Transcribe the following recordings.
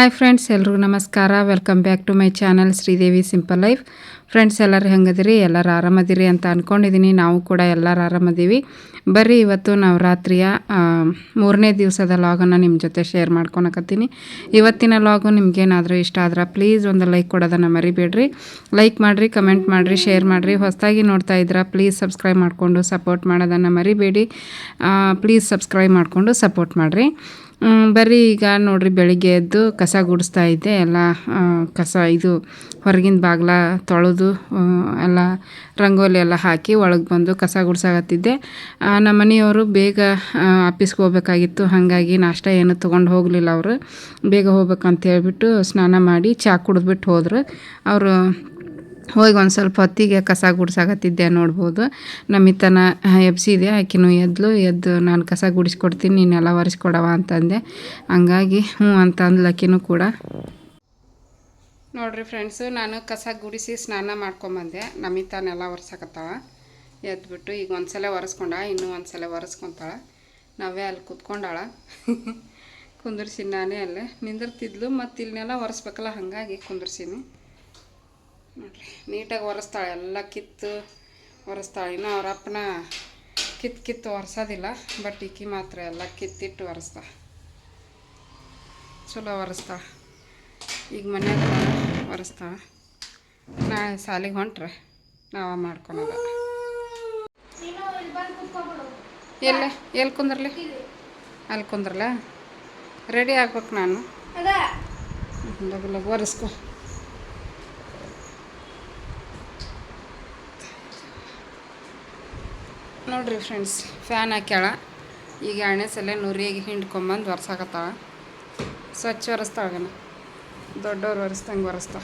Hi friends ಎಲ್ರಿಗೂ ನಮಸ್ಕಾರ. Welcome back to my channel Sridevi simple life friends ಎಲ್ಲರೂ ಹೆಂಗದಿರಿ? ಎಲ್ಲರೂ ಆರಾಮದಿರಿ ಅಂತ ಅಂದ್ಕೊಂಡಿದ್ದೀನಿ ನಾವು ಕೂಡ ಎಲ್ಲರೂ ಆರಾಮದೀವಿ. ಬರ್ರಿ, ಇವತ್ತು ನವರಾತ್ರಿಯ ಮೂರನೇ ದಿವಸದ ಲಾಗನ್ನು ನಿಮ್ಮ ಜೊತೆ ಶೇರ್ ಮಾಡ್ಕೊಳಕತ್ತೀನಿ. ಇವತ್ತಿನ ಲಾಗು ನಿಮಗೇನಾದರೂ ಇಷ್ಟ ಆದ್ರೆ ಪ್ಲೀಸ್ ಒಂದು ಲೈಕ್ ಕೊಡೋದನ್ನು ಮರಿಬೇಡ್ರಿ. ಲೈಕ್ ಮಾಡಿರಿ ಕಮೆಂಟ್ ಮಾಡಿರಿ ಶೇರ್ ಮಾಡಿರಿ. ಹೊಸದಾಗಿ ನೋಡ್ತಾ ಇದ್ದೀರಾ ಪ್ಲೀಸ್ ಸಬ್ಸ್ಕ್ರೈಬ್ ಮಾಡಿಕೊಂಡು ಸಪೋರ್ಟ್ ಮಾಡೋದನ್ನು ಮರಿಬೇಡಿ. ಪ್ಲೀಸ್ ಸಬ್ಸ್ಕ್ರೈಬ್ ಮಾಡಿಕೊಂಡು ಸಪೋರ್ಟ್ ಮಾಡಿರಿ. ಬರ್ರಿ ಈಗ ನೋಡ್ರಿ ಬೆಳಿಗ್ಗೆ ಎದ್ದು ಕಸ ಗುಡಿಸ್ತಾ ಇದ್ದೆ. ಎಲ್ಲ ಕಸ ಇದು ಹೊರಗಿನ ಬಾಗ್ಲ ತೊಳೆದು ಎಲ್ಲ ರಂಗೋಲಿ ಎಲ್ಲ ಹಾಕಿ ಒಳಗೆ ಬಂದು ಕಸ ಗುಡ್ಸಾಕತ್ತಿದ್ದೆ. ನಮ್ಮ ಮನೆಯವರು ಬೇಗ ಆಫೀಸ್ಗೆ ಹೋಗ್ಬೇಕಾಗಿತ್ತು. ಹಾಗಾಗಿ ನಾಷ್ಟ ಏನು ತೊಗೊಂಡು ಹೋಗಲಿಲ್ಲ ಅವರು. ಬೇಗ ಹೋಗ್ಬೇಕಂತ ಹೇಳ್ಬಿಟ್ಟು ಸ್ನಾನ ಮಾಡಿ ಚಹಾ ಕುಡಿದ್ಬಿಟ್ಟು ಹೋದರು. ಅವರು ಹೋಗಿ ಒಂದು ಸ್ವಲ್ಪ ಹೊತ್ತಿಗೆ ಕಸ ಗುಡ್ಸಾಕತ್ತಿದ್ದೆ ನೋಡ್ಬೋದು. ನಮಿತನ ಎಬ್ಸಿದೆ ಆಕಿನೂ ಎದ್ಲು, ಎದ್ದು ನಾನು ಕಸ ಗುಡಿಸ್ಕೊಡ್ತೀನಿ ನೀನೆಲ್ಲ ಒರೆಸ್ಕೊಡವ ಅಂತಂದೆ. ಹಂಗಾಗಿ ಹ್ಞೂ ಅಂತ ಅಂದ್ಲು ಆಕಿನೂ ಕೂಡ. ನೋಡ್ರಿ ಫ್ರೆಂಡ್ಸು, ನಾನು ಕಸ ಗುಡಿಸಿ ಸ್ನಾನ ಮಾಡ್ಕೊಂಬಂದೆ. ನಮಿತಾನೆಲ್ಲ ಒರೆಸಕತ್ತಾವ. ಎದ್ಬಿಟ್ಟು ಈಗ ಒಂದ್ಸಲ ಒರೆಸ್ಕೊಂಡ, ಇನ್ನೂ ಒಂದ್ಸಲ ಒರೆಸ್ಕೊತಾಳ. ನಾವೇ ಅಲ್ಲಿ ಕುತ್ಕೊಂಡಾಳ. ಕುಂದ್ರಿಸಿ ನಾನೇ ಅಲ್ಲೇ ನಿಂದಿರ್ತಿದ್ಲು ಮತ್ತು ಇಲ್ನೆಲ್ಲ ಒರೆಸ್ಬೇಕಲ್ಲ, ಹಾಗಾಗಿ ಕುಂದ್ರಿಸೀನಿ. ನೀಟಾಗಿ ಒರೆಸ್ತಾಳೆ ಎಲ್ಲ ಕಿತ್ತು ಒರೆಸ್ತಾಳೆ. ಇನ್ನು ಅವ್ರ ಅಪ್ಪನ ಕಿತ್ತು ಕಿತ್ತು ಒರೆಸೋದಿಲ್ಲ ಬಟ್ ಈಕಿ ಮಾತ್ರ ಎಲ್ಲ ಕಿತ್ತಿಟ್ಟು ಒರೆಸ್ತಾ. ಚಲೋ ಒರೆಸ್ತಾ. ಈಗ ಮನ್ಯಾಗ ಒರೆಸ್ತಾ. ನಾಳೆ ಸಾಲಿಗೆ ಹೊಂಟ್ರೆ ನಾವ ಮಾಡ್ಕೊಳಲ್ಲ. ಎಲ್ಲ ಎಲ್ಲಿ ಕುಂದ್ರಲಿ? ಅಲ್ಲಿ ಕುಂದ್ರಲ್ಲ ರೆಡಿ ಆಗ್ಬೇಕು ನಾನು. ಲಗು ಲಗು ಒರೆಸ್ಕೊ. ನೋಡ್ರಿ ಫ್ರೆಂಡ್ಸ್ ಫ್ಯಾನ್ ಹಾಕ್ಯಾಳ. ಈಗ ಎಣ್ಣೆ ಸಲ ನುರಿಯಾಗಿ ಹಿಂಡ್ಕೊಂಬಂದು ಒರೆಸಾಕತ್ತಾಳ. ಸ್ವಚ್ಛ ಒರೆಸ್ತಾಳಗನ ದೊಡ್ಡವ್ರು ಒರೆಸ್ದಂಗೆ ಒರೆಸ್ತಾಳ.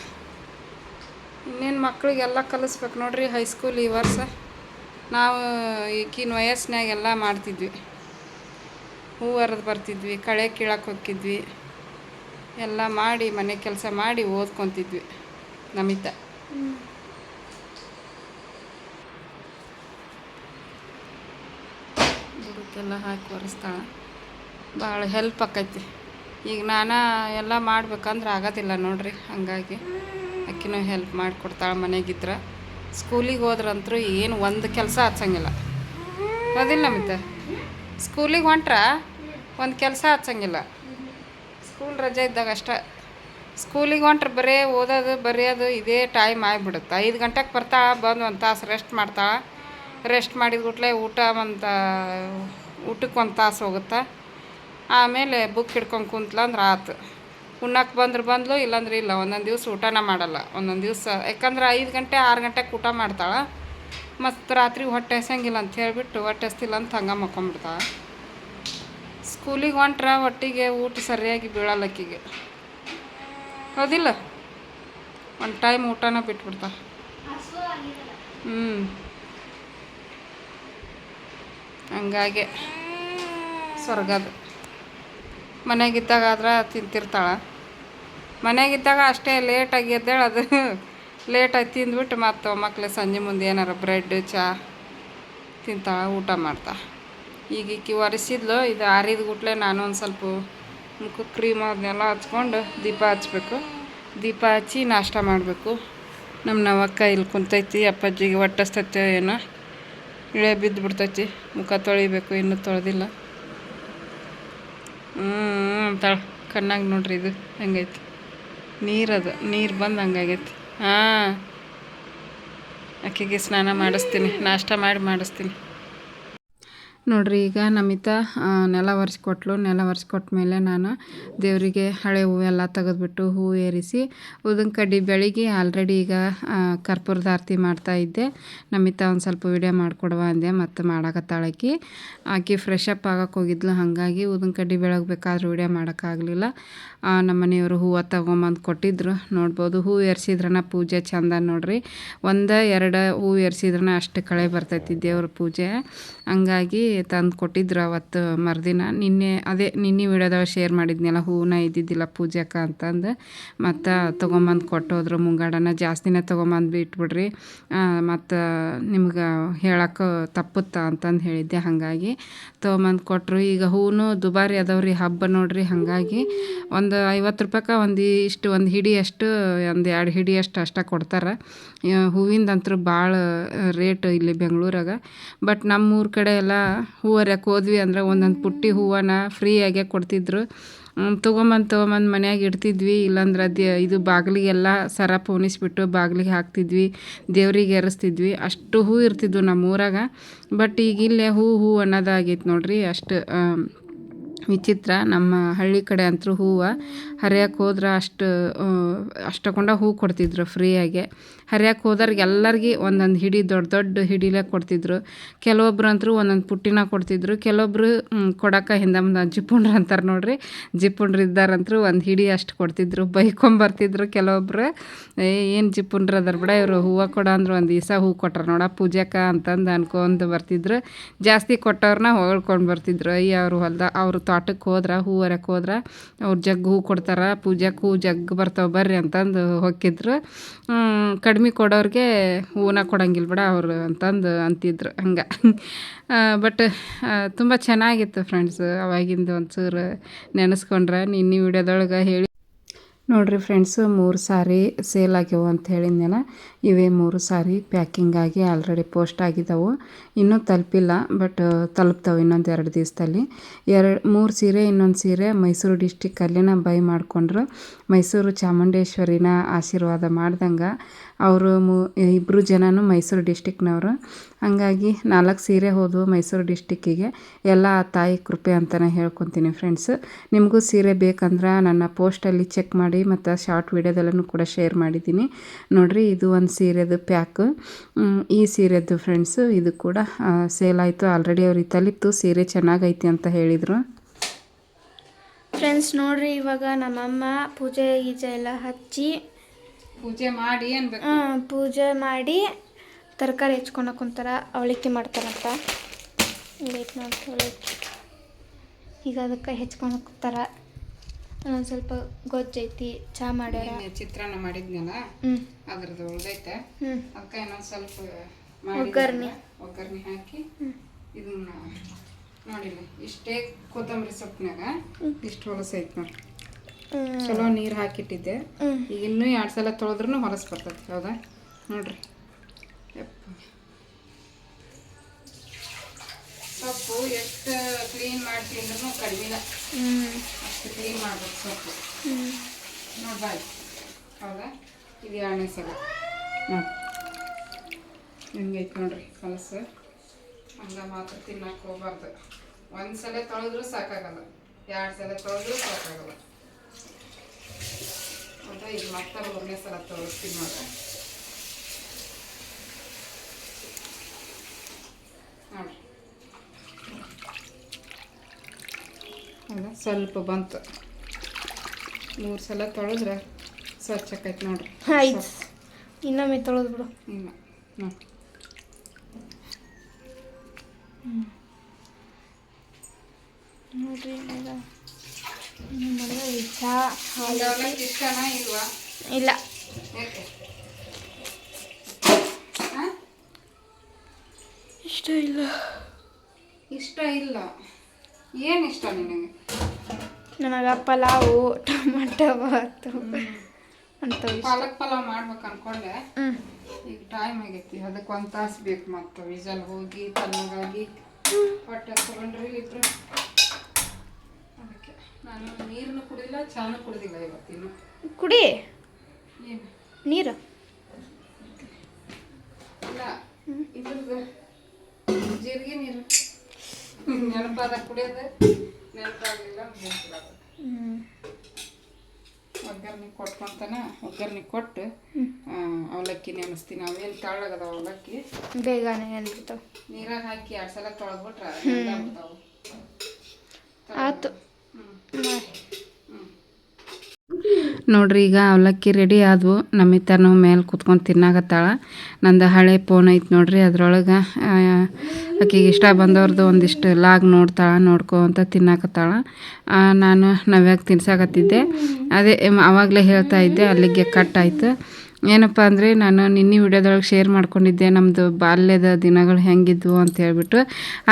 ಇನ್ನೇನು ಮಕ್ಕಳಿಗೆಲ್ಲ ಕಲಿಸ್ಬೇಕು ನೋಡ್ರಿ ಹೈಸ್ಕೂಲ್ ಈ ವರ್ಷ. ನಾವು ಈಕಿನ ವಯಸ್ಸಿನಾಗೆಲ್ಲ ಮಾಡ್ತಿದ್ವಿ. ಹೂ ಹರಿದು ಬರ್ತಿದ್ವಿ, ಕಳೆ ಕೀಳಕ್ಕೆ ಹೋಗ್ತಿದ್ವಿ. ಎಲ್ಲ ಮಾಡಿ ಮನೆ ಕೆಲಸ ಮಾಡಿ ಓದ್ಕೊತಿದ್ವಿ ನಮಿತ. ಬುಡಕ್ಕೆಲ್ಲ ಹಾಕಿ ಒರೆಸ್ತಾಳೆ. ಭಾಳ ಹೆಲ್ಪ್ ಆಕೈತಿ. ಈಗ ನಾನು ಎಲ್ಲ ಮಾಡ್ಬೇಕಂದ್ರೆ ಆಗೋದಿಲ್ಲ ನೋಡ್ರಿ, ಹಾಗಾಗಿ ಆಕಿನೂ ಹೆಲ್ಪ್ ಮಾಡಿಕೊಡ್ತಾಳೆ ಮನೆಗಿದ್ರೆ. ಸ್ಕೂಲಿಗೆ ಹೋದ್ರಂತರೂ ಏನು ಒಂದು ಕೆಲಸ ಹಚ್ಚಂಗಿಲ್ಲ. ಅದಿಲ್ಲ ಮತ್ತೆ ಸ್ಕೂಲಿಗೆ ಹೊಂಟ್ರೆ ಒಂದು ಕೆಲಸ ಹಚ್ಚಂಗಿಲ್ಲ. ಸ್ಕೂಲ್ ರಜೆ ಇದ್ದಾಗ ಅಷ್ಟೇ. ಸ್ಕೂಲಿಗೆ ಹೊಂಟ್ರೆ ಬರೀ ಓದೋದು, ಬರೆಯೋದು ಇದೇ ಟೈಮ್ ಆಗಿಬಿಡುತ್ತೆ. ಐದು ಗಂಟೆಗೆ ಬರ್ತಾಳೆ, ಬಂದು ಒಂದು ತಾಸು ರೆಸ್ಟ್ ಮಾಡ್ತಾಳೆ. ರೆಸ್ಟ್ ಮಾಡಿದ ಕೂಡಲೇ ಊಟ ಒಂದು ಊಟಕ್ಕೆ ಒಂದು ತಾಸು ಹೋಗುತ್ತೆ. ಆಮೇಲೆ ಬುಕ್ ಹಿಡ್ಕೊಂಡು ಕುಂತ್ಲ ಅಂದ್ರೆ ಆತು. ಉಣ್ಣಕ್ಕೆ ಬಂದ್ರೆ ಬಂದ್ಲು, ಇಲ್ಲಾಂದ್ರೆ ಇಲ್ಲ. ಒಂದೊಂದು ದಿವಸ ಊಟನ ಮಾಡಲ್ಲ. ಒಂದೊಂದು ದಿವಸ, ಯಾಕಂದ್ರೆ ಐದು ಗಂಟೆ, ಆರು ಗಂಟೆಗೆ ಊಟ ಮಾಡ್ತಾಳೆ. ಮತ್ತು ರಾತ್ರಿ ಹೊಟ್ಟೆ ಹಸಂಗಿಲ್ಲ ಅಂತ ಹೇಳಿಬಿಟ್ಟು ಹೊಟ್ಟೆ ಹಸ್ತಿಲ್ಲ ಅಂತ ಹಂಗೆ ಮಕ್ಕೊಂಬಿಡ್ತಾಳೆ ಸ್ಕೂಲಿಗೆ ಹೊಂಟ್ರೆ ಒಟ್ಟಿಗೆ ಊಟ ಸರಿಯಾಗಿ ಬೀಳಲ್ಲ ಆಕಿಗೆ ಹೌದಿಲ್ಲ? ಒಂದು ಟೈಮ್ ಊಟನ ಬಿಟ್ಬಿಡ್ತಾಳೆ. ಹ್ಞೂ ಹಂಗಾಗಿ ಸ್ವರ್ಗದ ಮನೆಗಿದ್ದಾಗ ಆದ್ರೆ ತಿಂತಿರ್ತಾಳೆ. ಮನೆಗಿದ್ದಾಗ ಅಷ್ಟೇ ಲೇಟಾಗಿ ಎದ್ದೇಳೋದು. ಲೇಟಾಗಿ ತಿಂದ್ಬಿಟ್ಟು ಮತ್ತು ಮಕ್ಳು ಸಂಜೆ ಮುಂದೆ ಏನಾರ ಬ್ರೆಡ್ ಚಹಾ ತಿಂತಾಳೆ, ಊಟ ಮಾಡ್ತಾ. ಈಗ ಈಕಿ ಒರೆಸಿದ್ಲು, ಇದು ಆರಿದ ಗುಟ್ಲೆ ನಾನು ಒಂದು ಸ್ವಲ್ಪ ಮುಖಕ್ಕೆ ಕ್ರೀಮ್ ಅದನ್ನೆಲ್ಲ ಹಚ್ಕೊಂಡು ದೀಪ ಹಚ್ಬೇಕು. ದೀಪ ಹಚ್ಚಿ ನಾಷ್ಟ ಮಾಡಬೇಕು. ನಮ್ಮ ನವಕ್ಕ ಇಲ್ಲಿ ಕುಂತೈತಿ, ಅಪ್ಪಾಜಿಗೆ ಹೊಟ್ಟಸ್ತೈತೆ ಏನೋ. ಇಳೆ ಬಿದ್ದು ಬಿಡ್ತೈತಿ. ಮುಖ ತೊಳಿಬೇಕು, ಇನ್ನೂ ತೊಳೆದಿಲ್ಲ. ಹ್ಞೂ ಅಂತಾಳೆ ಕಣ್ಣಾಗ ನೋಡ್ರಿ ಇದು. ಹೆಂಗೈತಿ? ನೀರದು ನೀರು ಬಂದು ಹಂಗಾಗೈತಿ. ಹಾಂ. ಅಕ್ಕಿಗೆ ಸ್ನಾನ ಮಾಡಿಸ್ತೀನಿ. ನಾಷ್ಟ ಮಾಡಿ ಮಾಡಿಸ್ತೀನಿ. ನೋಡ್ರಿ, ಈಗ ನಮಿತ ನೆಲ ಒರೆಸ್ಕೊಟ್ಲು. ನೆಲ ಒರೆಸ್ಕೊಟ್ಟ ಮೇಲೆ ನಾನು ದೇವರಿಗೆ ಹಳೆ ಹೂವೆಲ್ಲ ತೆಗೆದ್ಬಿಟ್ಟು ಹೂವು ಏರಿಸಿ ಉದನ್ ಕಡ್ಡಿ ಬೆಳಿಗ್ಗೆ ಆಲ್ರೆಡಿ ಈಗ ಕರ್ಪೂರದ ಆರತಿ ಮಾಡ್ತಾ ಇದ್ದೆ. ನಮಿತ ಒಂದು ಸ್ವಲ್ಪ ವಿಡಿಯೋ ಮಾಡಿಕೊಡುವ ಅಂದೆ, ಮತ್ತು ಮಾಡಕತ್ತಾಳಕಿ. ಆಕಿ ಫ್ರೆಶ್ ಅಪ್ ಆಗಕ್ಕೆ ಹೋಗಿದ್ಲು, ಹಾಗಾಗಿ ಉದನ್ ಕಡ್ಡಿ ಬೆಳಗ್ಬೇಕಾದ್ರೂ ವಿಡಿಯೋ ಮಾಡೋಕ್ಕಾಗಲಿಲ್ಲ. ನಮ್ಮ ಮನೆಯವರು ಹೂವು ತಗೊಂಬಂದು ಕೊಟ್ಟಿದ್ರು. ನೋಡ್ಬೋದು ಹೂವು ಏರಿಸಿದ್ರನ ಪೂಜೆ ಚಂದ ನೋಡ್ರಿ. ಒಂದು, ಎರಡು ಹೂವು ಏರಿಸಿದ್ರನ ಅಷ್ಟು ಕಳೆ ಬರ್ತೈತಿ ದೇವ್ರ ಪೂಜೆ. ಹಂಗಾಗಿ ತಂದು ಕೊಟ್ಟಿದ್ರು ಅವತ್ತು ಮರುದಿನ. ನಿನ್ನೆ ಅದೇ ನಿನ್ನೆ ವಿಡಿಯೋದಾಗ ಶೇರ್ ಮಾಡಿದ್ನಲ್ಲ ಹೂವನ್ನ ಇದ್ದಿದ್ದಿಲ್ಲ ಪೂಜೆಕ ಅಂತಂದು. ಮತ್ತು ತೊಗೊಂಬಂದು ಕೊಟ್ಟೋದ್ರು, ಮುಂಗಾಡನ ಜಾಸ್ತಿನೇ ತೊಗೊಂಬಂದು ಬಿಟ್ಬಿಡ್ರಿ. ಮತ್ತು ನಿಮ್ಗೆ ಹೇಳಕ್ಕೆ ತಪ್ಪುತ್ತಾ ಅಂತಂದು ಹೇಳಿದ್ದೆ, ಹಾಗಾಗಿ ತೊಗೊಂಬಂದು ಕೊಟ್ಟರು ಈಗ ಹೂವು ದುಬಾರಿ ಅದಾವ್ರಿ ಹಬ್ಬ ನೋಡ್ರಿ, ಹಾಗಾಗಿ ಒಂದು ಐವತ್ತು ರೂಪಾಯ್ಗೆ ಒಂದು ಇಷ್ಟು, ಒಂದು ಹಿಡಿಯಷ್ಟು ಒಂದು ಎರಡು ಹಿಡಿಯಷ್ಟು ಅಷ್ಟೇ ಕೊಡ್ತಾರೆ. ಹೂವಿಂದಂತೂ ಭಾಳ ರೇಟ್ ಇಲ್ಲಿ ಬೆಂಗಳೂರಾಗ. ಬಟ್ ನಮ್ಮೂರ ಕಡೆ ಎಲ್ಲ ಹೂವು ಹರಿಯಕ್ಕೆ ಹೋದ್ವಿ ಅಂದ್ರೆ ಒಂದೊಂದು ಪುಟ್ಟಿ ಹೂವನ್ನ ಫ್ರೀಯಾಗೆ ಕೊಡ್ತಿದ್ರು. ತೊಗೊಂಬಂದು ತೊಗೊಂಬಂದು ಮನ್ಯಾಗ ಇಡ್ತಿದ್ವಿ. ಇಲ್ಲಾಂದ್ರೆ ಅದು ಇದು ಬಾಗಿಲಿಗೆಲ್ಲ ಸರ ಪೋಣಿಸ್ಬಿಟ್ಟು ಬಾಗಿಲಿಗೆ ಹಾಕ್ತಿದ್ವಿ. ದೇವ್ರಿಗೆ ಎರಸ್ತಿದ್ವಿ ಅಷ್ಟು ಹೂ ಇರ್ತಿದ್ವು ನಮ್ಮ ಊರಾಗ ಬಟ್ ಈಗ ಇಲ್ಲೇ ಹೂ ಹೂ ಅನ್ನೋದಾಗೈತೆ ನೋಡ್ರಿ. ಅಷ್ಟು ವಿಚಿತ್ರ. ನಮ್ಮ ಹಳ್ಳಿ ಕಡೆ ಅಂತೂ ಹೂವು. ಹರಿಯಕ್ಕೆ ಹೋದ್ರೆ ಅಷ್ಟು ಅಷ್ಟಕೊಂಡ ಹೂ ಕೊಡ್ತಿದ್ರು ಫ್ರೀಯಾಗೆ ಹರಿಯಕ್ಕೆ ಹೋದವ್ರಿಗೆ ಎಲ್ಲರಿಗೆ ಒಂದೊಂದು ಹಿಡಿ, ದೊಡ್ಡ ದೊಡ್ಡ ಹಿಡಿಲೇ ಕೊಡ್ತಿದ್ರು. ಕೆಲವೊಬ್ರು ಅಂತೂ ಒಂದೊಂದು ಪುಟ್ಟಿನ ಕೊಡ್ತಿದ್ರು. ಕೆಲವೊಬ್ರು ಕೊಡೋಕೆ ಹಿಂದೆ ಮುಂದೆ ಜಿಪುಣ್ರು ಅಂತಾರೆ ನೋಡ್ರಿ. ಜಿಪುಣ್ರು ಇದ್ದಾರಂತೂ ಒಂದು ಹಿಡಿ ಅಷ್ಟು ಕೊಡ್ತಿದ್ರು. ಬೈಕೊಂಬರ್ತಿದ್ರು ಕೆಲವೊಬ್ರು. ಏನು ಜಿಪುಣ್ರು ಅದಾರ ಬಿಡ ಇವರು. ಹೂವು ಕೊಡ ಅಂದ್ರೆ ಒಂದು ದಿವಸ ಹೂ ಕೊಟ್ರ ನೋಡ ಪೂಜೆಕ್ಕ ಅಂತಂದು ಅನ್ಕೊಂಡು ಬರ್ತಿದ್ರು. ಜಾಸ್ತಿ ಕೊಟ್ಟವ್ರನ್ನ ಹೊಗಳ್ಕೊಂಡು ಬರ್ತಿದ್ರು. ಅಯ್ಯ, ಅವರು ಹೊಲ್ದ, ಅವರು ತೋಟಕ್ಕೆ ಹೋದ್ರೆ ಹೂ ಹರಕ್ಕೆ ಹೋದ್ರೆ, ಅವ್ರು ಜಗ್ ಹೂ ಕೊಡ್ತಾರೆ, ಪೂಜೆಗೆ ಹೂ ಜಗ್ ಬರ್ತಾವೆ ಬರ್ರಿ ಅಂತಂದು ಹೊಕ್ಕಿದ್ರು. ಕಡಿಮೆ ಕೊಡೋರಿಗೆ ಹೂವನ್ನ ಕೊಡಂಗಿಲ್ಲ ಬಿಡ ಅವರು ಅಂತಂದು ಅಂತಿದ್ರು ಹಂಗೆ. ಬಟ್ ತುಂಬ ಚೆನ್ನಾಗಿತ್ತು ಫ್ರೆಂಡ್ಸ್ ಅವಾಗಿಂದು ಒಂಚೂರು ನೆನೆಸ್ಕೊಂಡ್ರೆ. ನಿನ್ನೆ ವಿಡಿಯೋದೊಳಗೆ ಹೇಳಿ ನೋಡಿರಿ ಫ್ರೆಂಡ್ಸು ಮೂರು ಸಾರಿ ಸೇಲ್ ಆಗ್ಯವು ಅಂತ ಹೇಳಿದ್ನಲ್ಲ, ಇವೇ ಮೂರು ಸಾರಿ ಪ್ಯಾಕಿಂಗ್ ಆಗಿ ಆಲ್ರೆಡಿ ಪೋಸ್ಟ್ ಆಗಿದ್ದಾವೆ ಇನ್ನೂ ತಲುಪಿಲ್ಲ ಬಟ್ ತಲುಪ್ತಾವೆ ಇನ್ನೊಂದು ಎರಡು ದಿವಸದಲ್ಲಿ. ಎರಡು, ಮೂರು ಸೀರೆ, ಇನ್ನೊಂದು ಸೀರೆ ಮೈಸೂರು ಡಿಸ್ಟಿಕ್ಕಲ್ಲಿನ ಬೈ ಮಾಡಿಕೊಂಡ್ರು. ಮೈಸೂರು ಚಾಮುಂಡೇಶ್ವರಿನ ಆಶೀರ್ವಾದ ಮಾಡ್ದಂಗೆ ಅವರು ಮು ಇಬ್ಬರು ಜನನು ಮೈಸೂರು ಡಿಸ್ಟಿಕ್ನವರು. ಹಾಗಾಗಿ ನಾಲ್ಕು ಸೀರೆ ಹೋದವು ಮೈಸೂರು ಡಿಸ್ಟಿಕ್ಕಿಗೆ. ಎಲ್ಲ ಆ ತಾಯಿ ಕೃಪೆ ಅಂತಲೇ ಹೇಳ್ಕೊತೀನಿ ಫ್ರೆಂಡ್ಸ್ ನಿಮಗೂ ಸೀರೆ ಬೇಕಂದ್ರೆ ನನ್ನ ಪೋಸ್ಟಲ್ಲಿ ಚೆಕ್ ಮಾಡಿ ಮತ್ತು ಶಾರ್ಟ್ ವಿಡಿಯೋದಲ್ಲೂ ಕೂಡ ಶೇರ್ ಮಾಡಿದ್ದೀನಿ. ನೋಡಿರಿ, ಇದು ಒಂದು ಸೀರೆದು ಪ್ಯಾಕು ಈ ಸೀರೆದು ಫ್ರೆಂಡ್ಸು ಇದು ಕೂಡ ಸೇಲ್ ಆಯಿತು. ಆಲ್ರೆಡಿ ಅವ್ರಿಗೆ ತಲುಪ್ತು, ಸೀರೆ ಚೆನ್ನಾಗೈತಿ ಅಂತ ಹೇಳಿದರು. ಫ್ರೆಂಡ್ಸ್ ನೋಡಿರಿ, ಇವಾಗ ನಮ್ಮಮ್ಮ ಪೂಜೆ ಗೀಜೆ ಎಲ್ಲ ಹಚ್ಚಿ ಪೂಜೆ ಮಾಡಿ ಅನ್ಬೇಕು ಪೂಜೆ ಮಾಡಿ ತರಕಾರಿ ಹೆಚ್ಕೊಳಕ್ ಕುಂತಾರ ಅವಳಿಕೆ ಮಾಡ್ತಾರಂತ ಲೇಟ್ ನೋಡಿ ಅವಳಿಕೆ ಈಗ ಅದಕ್ಕೆ ಹೆಚ್ಕೊಳಕ್ ಕುಂತಾರ ಒಂದೊಂದು ಸ್ವಲ್ಪ ಗೊಜ್ಜೈತಿ ಚಾ ಮಾಡಿ ನಿನ್ನೆ ಚಿತ್ರಾನ್ನ ಮಾಡಿದ್ನಲ್ಲ? ಹ್ಞೂ ಅದ್ರದ್ದು ಉಳ್ದೈತೆ. ಹ್ಞೂ ಅದಕ್ಕೆ ಇನ್ನೊಂದು ಸ್ವಲ್ಪ ಒಗ್ಗರ್ಣಿ. ಒಗ್ಗರ್ಣಿ ಹಾಕಿ ಇದನ್ನ ನೋಡಿಲ್ಲ. ಇಷ್ಟೇ ಕೊತ್ತಂಬರಿ ಸೊಪ್ಪಿನಾಗ ಇಷ್ಟು ಹೊಲಸೈತೆ ನೋಡಿ. ಚಲೋ ನೀರು ಹಾಕಿಟ್ಟಿದ್ದೆ. ಈಗ ಇನ್ನೂ ಎರಡು ಸಲ ತೊಳೆದ್ರೂ ಹೊಲಸು ಬರ್ತದೆ ಹೌದಾ? ನೋಡ್ರಿ. ಸೊಪ್ಪು ಎಷ್ಟು ಕ್ಲೀನ್ ಮಾಡ್ತೀನಿ ಅಂದ್ರೂ ಕಡಿಮೆ ಅಷ್ಟು ಕ್ಲೀನ್ ಮಾಡ್ಬೇಕು ಸೊಪ್ಪು. ನೋಡ್ಬಾಯ್ ಹೌದಾ? ಇದು ಎರಡನೇ ಸಲ. ನೋಡಿ. ಹಿಂಗೈತೆ ನೋಡ್ರಿ ಕಲಸು ಹಂಗೆ ಮಾತ್ರ ತಿನ್ನಕ್ಕೆ ಹೋಗ್ಬಾರ್ದು. ಒಂದು ಸಲ ತೊಳೆದ್ರೂ ಸಾಕಾಗಲ್ಲ. ಎರಡು ಸಲ ತೊಳೆದ್ರೂ ಸಾಕಾಗಲ್ಲ. ಹೌದಾ ಈಗ ಮತ್ತೆ ಮೂರನೇ ಸಲ ತೋರಿಸ್ತೀನಿ ನೋಡ್ರಿ. ನೋಡ್ರಿ. ಸ್ವಲ್ಪ ಬಂತು. ಮೂರು ಸಲ ತೊಳೆದ್ರೆ ಸ್ವಚ್ಛ ಆಕೈತೆ ನೋಡ್ರಿ. ಆಯ್ತು. ಇನ್ನೊಮ್ಮೆ ತೊಳೆದು ಬಿಡು. ಇಲ್ಲ ನೋಡಿ ನೋಡ್ರಿ ಇವಾಗ ನಮ್ಮ ಮನೆಯಲ್ಲಿ ಚಾ ಹಾಲು ಅವಲಕ್ಕಿ ಇಲ್ವಾ ಇಲ್ಲ ಇಷ್ಟ ಇಲ್ಲ. ಇಷ್ಟ ಇಲ್ಲ. ಏನು ಇಷ್ಟ ನಿನಗೆ? ನನಗೆ ಪಲಾವು ಟೊಮಟೊ ಬಾತು ಅಂತ ಪಾಲಕ್ ಪಲಾವ್ ಮಾಡ್ಬೇಕು ಅನ್ಕೊಂಡೆ. ಈಗ ಟೈಮ್ ಆಗೈತಿ. ಅದಕ್ಕೆ ಒಂದು ತಾಸು ಬೇಕು ಮತ್ತು. ವಿಜಲ್ ಹೋಗಿ ತಣ್ಣಗಾಗಿ ಹೊಟ್ಟೆ ತಗೊಂಡ್ರಿ ನಾನು ನೀರನ್ನು ಕುಡಿದಿಲ್ಲ ಚಾನು ಕುಡಿದಿಲ್ಲ ಇವತ್ತಿನ್ನು ಕುಡಿ. ಏನು? ನೀರು. ಇಲ್ಲ ಇದ್ರದ್ದು ಜೀರಿಗೆ ನೀರು. ನೆನಪಾದ ಕುಡಿಯೋದು ನೆನಪಾಗಲಿಲ್ಲ ಒಗ್ಗರಣೆ ಕೊಟ್ಕೊಂತಾನ ಒಗ್ಗರಣೆ ಕೊಟ್ಟು ಅವಲಕ್ಕಿ ನೆನೆಸ್ತೀನಿ. ಅವೇನು ತಳ್ಳಗದಾವ ಅವಲಕ್ಕಿ. ಬೇಗನೆ ನೆನ್ಬಿಡ್ತಾವ. ನೀರಾಗ ಹಾಕಿ ಎರಡು ಸಲ ತೊಳೆದ್ಬಿಟ್ರೆ ಆತು. ನೋಡ್ರಿ, ಈಗ ಅವಲಕ್ಕಿ ರೆಡಿ ಆದವು. ನಮ್ಮಿತನು ಮೇಲೆ ಕುತ್ಕೊಂಡು ತಿನ್ನಾಕತ್ತಾಳ. ನಂದು ಹಳೆ ಫೋನ್ ಐತೆ ನೋಡ್ರಿ, ಅದ್ರೊಳಗೆ ಆಕಿಗೆ ಇಷ್ಟ ಬಂದವ್ರದ್ದು ಒಂದಿಷ್ಟು ಲಾಗ್ ನೋಡ್ತಾಳ, ನೋಡ್ಕೊ ಅಂತ ತಿನ್ನಾಕತ್ತಾಳ. ನಾನು ನವ್ಯಾಗ ತಿನ್ಸಾಕತ್ತಿದ್ದೆ. ಅದೇ ಆವಾಗಲೇ ಹೇಳ್ತಾ ಇದ್ದೆ, ಅಲ್ಲಿಗೆ ಕಟ್ ಆಯ್ತು. ಏನಪ್ಪ ಅಂದರೆ ನಾನು ನಿನ್ನೆ ವಿಡಿಯೋದೊಳಗೆ ಶೇರ್ ಮಾಡ್ಕೊಂಡಿದ್ದೆ ನಮ್ಮದು ಬಾಲ್ಯದ ದಿನಗಳು ಹೆಂಗಿದ್ವು ಅಂತ ಹೇಳ್ಬಿಟ್ಟು.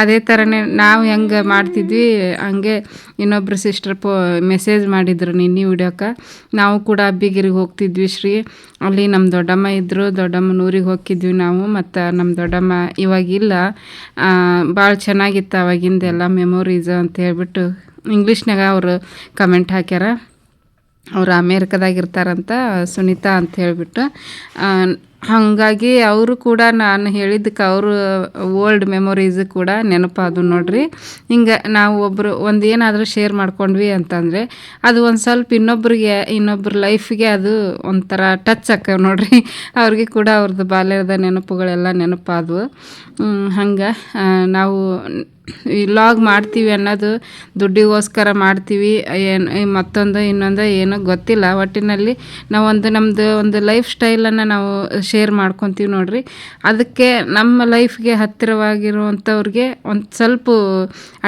ಅದೇ ಥರನೇ ನಾವು ಹೆಂಗೆ ಮಾಡ್ತಿದ್ವಿ, ಹಂಗೆ ಇನ್ನೊಬ್ಬರು ಸಿಸ್ಟರ್ ಪೋ ಮೆಸೇಜ್ ಮಾಡಿದ್ರು ನಿನ್ನೆ ವಿಡಿಯೋಕ್ಕೆ ನಾವು ಕೂಡ ಅಬ್ಬಿಗಿರಿಗೆ ಹೋಗ್ತಿದ್ವಿ ಶ್ರೀ. ಅಲ್ಲಿ ನಮ್ಮ ದೊಡ್ಡಮ್ಮ ಇದ್ದರು ದೊಡ್ಡಮ್ಮ ಊರಿಗೆ ಹೋಗ್ತಿದ್ವಿ ನಾವು, ಮತ್ತು ನಮ್ಮ ದೊಡ್ಡಮ್ಮ ಇವಾಗಿಲ್ಲ ಭಾಳ ಚೆನ್ನಾಗಿತ್ತು ಅವಾಗಿಂದೆಲ್ಲ ಮೆಮೊರೀಸ್ ಅಂತ ಹೇಳ್ಬಿಟ್ಟು ಇಂಗ್ಲೀಷ್ನಾಗ ಅವರು ಕಮೆಂಟ್ ಹಾಕ್ಯಾರ. ಅವ್ರು ಅಮೇರಿಕದಾಗ ಇರ್ತಾರಂತ ಸುನೀತಾ ಅಂತ ಹೇಳಿಬಿಟ್ಟು ಹಾಗಾಗಿ ಅವರು ಕೂಡ ನಾನು ಹೇಳಿದ್ದಕ್ಕೆ ಅವರು ಓಲ್ಡ್ ಮೆಮೊರೀಸ್ ಕೂಡ ನೆನಪಾದು ನೋಡ್ರಿ. ಹಿಂಗೆ ನಾವು ಒಬ್ಬರು ಒಂದು ಏನಾದರೂ ಶೇರ್ ಮಾಡ್ಕೊಂಡ್ವಿ ಅಂತಂದರೆ ಅದು ಒಂದು ಸ್ವಲ್ಪ ಇನ್ನೊಬ್ರಿಗೆ, ಇನ್ನೊಬ್ರ ಲೈಫಿಗೆ ಅದು ಒಂಥರ ಟಚ್ ಆಕ್ಕವೆ ನೋಡ್ರಿ. ಅವ್ರಿಗೆ ಕೂಡ ಅವ್ರದ್ದು ಬಾಲ್ಯದ ನೆನಪುಗಳೆಲ್ಲ ನೆನಪಾದವು. ಹಂಗೆ ನಾವು ಈ ಲಾಗ್ ಮಾಡ್ತೀವಿ ಅನ್ನೋದು ದುಡ್ಡಿಗೋಸ್ಕರ ಮಾಡ್ತೀವಿ, ಏನು ಮತ್ತೊಂದು ಇನ್ನೊಂದು ಏನೋ ಗೊತ್ತಿಲ್ಲ. ಒಟ್ಟಿನಲ್ಲಿ ನಾವೊಂದು ನಮ್ಮದು ಒಂದು ಲೈಫ್ ಸ್ಟೈಲನ್ನು ನಾವು ಶೇರ್ ಮಾಡ್ಕೊತೀವಿ ನೋಡ್ರಿ. ಅದಕ್ಕೆ ನಮ್ಮ ಲೈಫ್ಗೆ ಹತ್ತಿರವಾಗಿರುವಂಥವ್ರಿಗೆ ಒಂದು ಸ್ವಲ್ಪ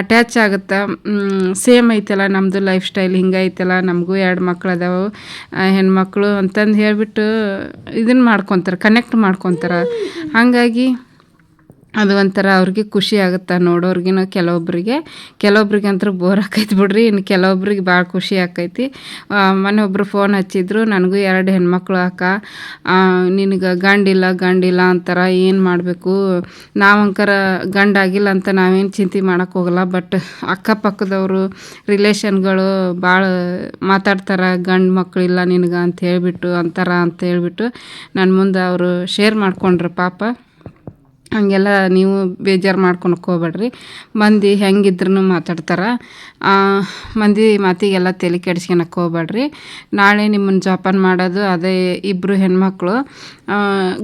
ಅಟ್ಯಾಚ್ ಆಗುತ್ತೆ. ಸೇಮ್ ಐತಲ್ಲ ನಮ್ಮದು ಲೈಫ್ ಸ್ಟೈಲ್ ಹಿಂಗೈತಲ್ಲ, ನಮಗೂ ಎರಡು ಮಕ್ಳು ಅದಾವು. ಹೆಣ್ಮಕ್ಳು ಅಂತಂದು ಹೇಳಿಬಿಟ್ಟು ಇದನ್ನು ಮಾಡ್ಕೊತಾರೆ ಕನೆಕ್ಟ್ ಮಾಡ್ಕೊತಾರೆ. ಹಾಗಾಗಿ ಅದು ಒಂಥರ ಅವ್ರಿಗೆ ಖುಷಿ ಆಗುತ್ತೆ ನೋಡೋರ್ಗಿನ ಕೆಲವೊಬ್ಬರಿಗೆ ಕೆಲವೊಬ್ರಿಗೆ ಅಂತೂ ಬೋರ್ ಆಕೈತಿ ಬಿಡ್ರಿ, ಇನ್ನು ಕೆಲವೊಬ್ರಿಗೆ ಭಾಳ ಖುಷಿ ಆಕೈತಿ. ಮನೆ ಮೊನ್ನೆ ಒಬ್ಬರು ಫೋನ್ ಹಚ್ಚಿದ್ರು, ನನಗೂ ಎರಡು ಹೆಣ್ಮಕ್ಳು ಅಕ್ಕ ನಿನಗೆ ಗಂಡಿಲ್ಲ ಗಂಡಿಲ್ಲ ಅಂತಾರ, ಏನು ಮಾಡಬೇಕು? ನಾವಂಕರ ಗಂಡಾಗಿಲ್ಲ ಅಂತ ನಾವೇನು ಚಿಂತೆ ಮಾಡೋಕ್ಕೆ ಹೋಗಲ್ಲ ಬಟ್ ಅಕ್ಕಪಕ್ಕದವರು ರಿಲೇಷನ್ಗಳು ಭಾಳ ಮಾತಾಡ್ತಾರೆ, ಗಂಡು ಮಕ್ಕಳಿಲ್ಲ ನಿನಗೆ ಅಂತ ಹೇಳಿಬಿಟ್ಟು, ಅಂತಾರ ಅಂತ ಹೇಳಿಬಿಟ್ಟು ನನ್ನ ಮುಂದೆ ಅವರು ಶೇರ್ ಮಾಡ್ಕೊಂಡ್ರು ಪಾಪ. ಹಾಗೆಲ್ಲ ನೀವು ಬೇಜಾರು ಮಾಡ್ಕೊಳಕ್ಕೆ ಹೋಗ್ಬೇಡ್ರಿ. ಮಂದಿ ಹೆಂಗಿದ್ರು ಮಾತಾಡ್ತಾರೆ. ಮಂದಿ ಮಾತಿಗೆಲ್ಲ ತಲೆ ಕೆಡಿಸ್ಕೊಳಕ್ಕೆ ಹೋಗ್ಬೇಡ್ರಿ. ನಾಳೆ ನಿಮ್ಮನ್ನು ಜೋಪಾನ ಮಾಡೋದು, ಅದೇ ಇಬ್ಬರು ಹೆಣ್ಮಕ್ಳು